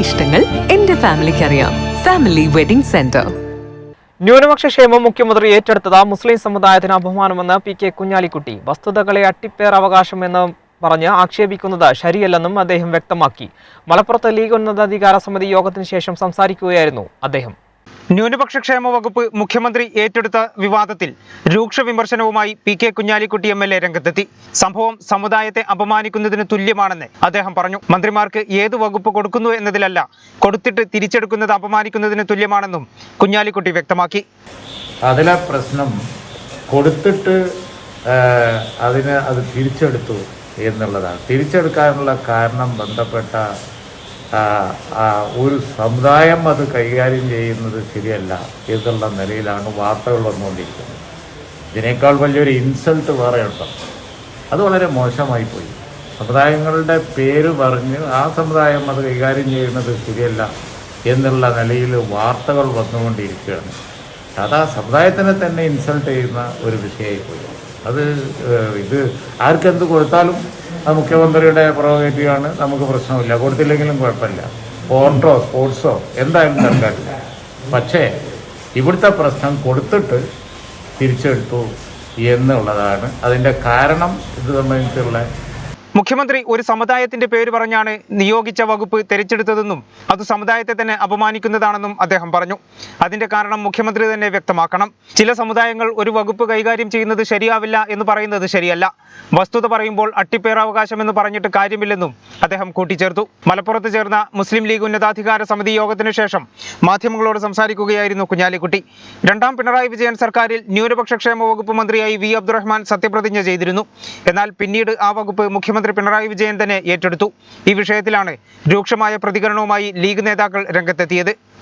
ഇഷ്ടങ്ങൾ എന്റെ ഫാമിലിക്ക് അറിയാം ഫാമിലി വെഡിംഗ് സെന്റർ ന്യൂനപക്ഷ ക്ഷേമം മുഖ്യമന്ത്രി ഏറ്റെടുത്തത് മുസ്ലിം സമുദായത്തിന് അപമാനമെന്ന് പി കെ കുഞ്ഞാലിക്കുട്ടി. വസ്തുതകളെ അട്ടിപ്പേർ അവകാശമെന്ന് പറഞ്ഞ് ആക്ഷേപിക്കുന്നത് ശരിയല്ലെന്നും അദ്ദേഹം വ്യക്തമാക്കി. മലപ്പുറത്ത് ലീഗ് ഉന്നതാധികാര സമിതി യോഗത്തിന് ശേഷം സംസാരിക്കുകയായിരുന്നു അദ്ദേഹം. ന്യൂനപക്ഷ ക്ഷേമ വകുപ്പ് മുഖ്യമന്ത്രി ഏറ്റെടുത്ത വിവാദത്തിൽ രൂക്ഷ വിമർശനവുമായി P K Kunhalikutty M L A രംഗത്തെത്തി. സംഭവം സമുദായത്തെ അപമാനിക്കുന്നതിന് തുല്യമാണെന്ന് അദ്ദേഹം പറഞ്ഞു. മന്ത്രിമാർക്ക് ഏത് വകുപ്പ് കൊടുക്കുന്നു എന്നതിലല്ല കൊടുത്തിട്ട് തിരിച്ചെടുക്കുന്നത് അപമാനിക്കുന്നതിന് തുല്യമാണെന്നും കുഞ്ഞാലിക്കുട്ടി വ്യക്തമാക്കി. അതിലെ പ്രശ്നം കൊടുത്തിട്ട് അതിന് അത് തിരിച്ചെടുത്തു എന്നുള്ളതാണ്. തിരിച്ചെടുക്കാനുള്ള കാരണം ബന്ധപ്പെട്ട ഒരു സമുദായം അത് കൈകാര്യം ചെയ്യുന്നത് ശരിയല്ല എന്നുള്ള നിലയിലാണ് വാർത്തകൾ വന്നുകൊണ്ടിരിക്കുന്നത് ഇതിനേക്കാൾ വലിയൊരു ഇൻസൾട്ട് വേറെ ഉണ്ടോ അത് വളരെ മോശമായി പോയി. സമുദായങ്ങളുടെ പേര് പറഞ്ഞ് ആ സമുദായം അത് കൈകാര്യം ചെയ്യുന്നത് ശരിയല്ല എന്നുള്ള നിലയിൽ വാർത്തകൾ വന്നുകൊണ്ടിരിക്കുകയാണ്. അത് ആ സമുദായത്തിനെ തന്നെ ഇൻസൾട്ട് ചെയ്യുന്ന ഒരു വിഷയമായി പോയി. അത് ഇത് ആർക്കെന്ത് കൊടുത്താലും അത് മുഖ്യമന്ത്രിയുടെ പ്രൊറോഗേറ്റീവാണ്. നമുക്ക് പ്രശ്നമില്ല. കൊടുത്തില്ലെങ്കിലും കുഴപ്പമില്ല. സ്പോർട്ടോ സ്പോർട്സോ എന്തായാലും സർക്കാരില്ല പക്ഷേ ഇവിടുത്തെ പ്രശ്നം കൊടുത്തിട്ട് തിരിച്ചെടുത്തു എന്നുള്ളതാണ്. അതിന്റെ കാരണം ഇത് സംബന്ധിച്ചുള്ള മുഖ്യമന്ത്രി ഒരു സമുദായത്തിന്റെ പേര് പറഞ്ഞാണ് നിയോഗിച്ച വകുപ്പ് തിരിച്ചെടുത്തതെന്നും അത് സമുദായത്തെ തന്നെ അപമാനിക്കുന്നതാണെന്നും അദ്ദേഹം പറഞ്ഞു. അതിന്റെ കാരണം മുഖ്യമന്ത്രി തന്നെ വ്യക്തമാക്കണം. ചില സമുദായങ്ങൾ ഒരു വകുപ്പ് കൈകാര്യം ചെയ്യുന്നത് ശരിയാവില്ല എന്ന് പറയുന്നത് ശരിയല്ല. വസ്തുത പറയുമ്പോൾ അട്ടിപ്പേറാവകാശം എന്ന് പറഞ്ഞിട്ട് കാര്യമില്ലെന്നും അദ്ദേഹം കൂട്ടിച്ചേർത്തു. മലപ്പുറത്ത് ചേർന്ന മുസ്ലിം ലീഗ് ഉന്നതാധികാര സമിതി യോഗത്തിനു ശേഷം മാധ്യമങ്ങളോട് സംസാരിക്കുകയായിരുന്നു കുഞ്ഞാലിക്കുട്ടി. രണ്ടാം പിണറായി വിജയൻ സർക്കാരിൽ ന്യൂനപക്ഷ ക്ഷേമ വകുപ്പ് മന്ത്രിയായി വി അബ്ദുറഹ്മാൻ സത്യപ്രതിജ്ഞ ചെയ്തിരുന്നു. എന്നാൽ പിന്നീട് ആ വകുപ്പ് മുഖ്യമന്ത്രി പിണറായി വിജയൻ തന്നെ ഏറ്റെടുത്തു. ഈ വിഷയത്തിലാണ് രൂക്ഷമായ പ്രതികരണവുമായി ലീഗ് നേതാക്കൾ രംഗത്തെത്തിയത്.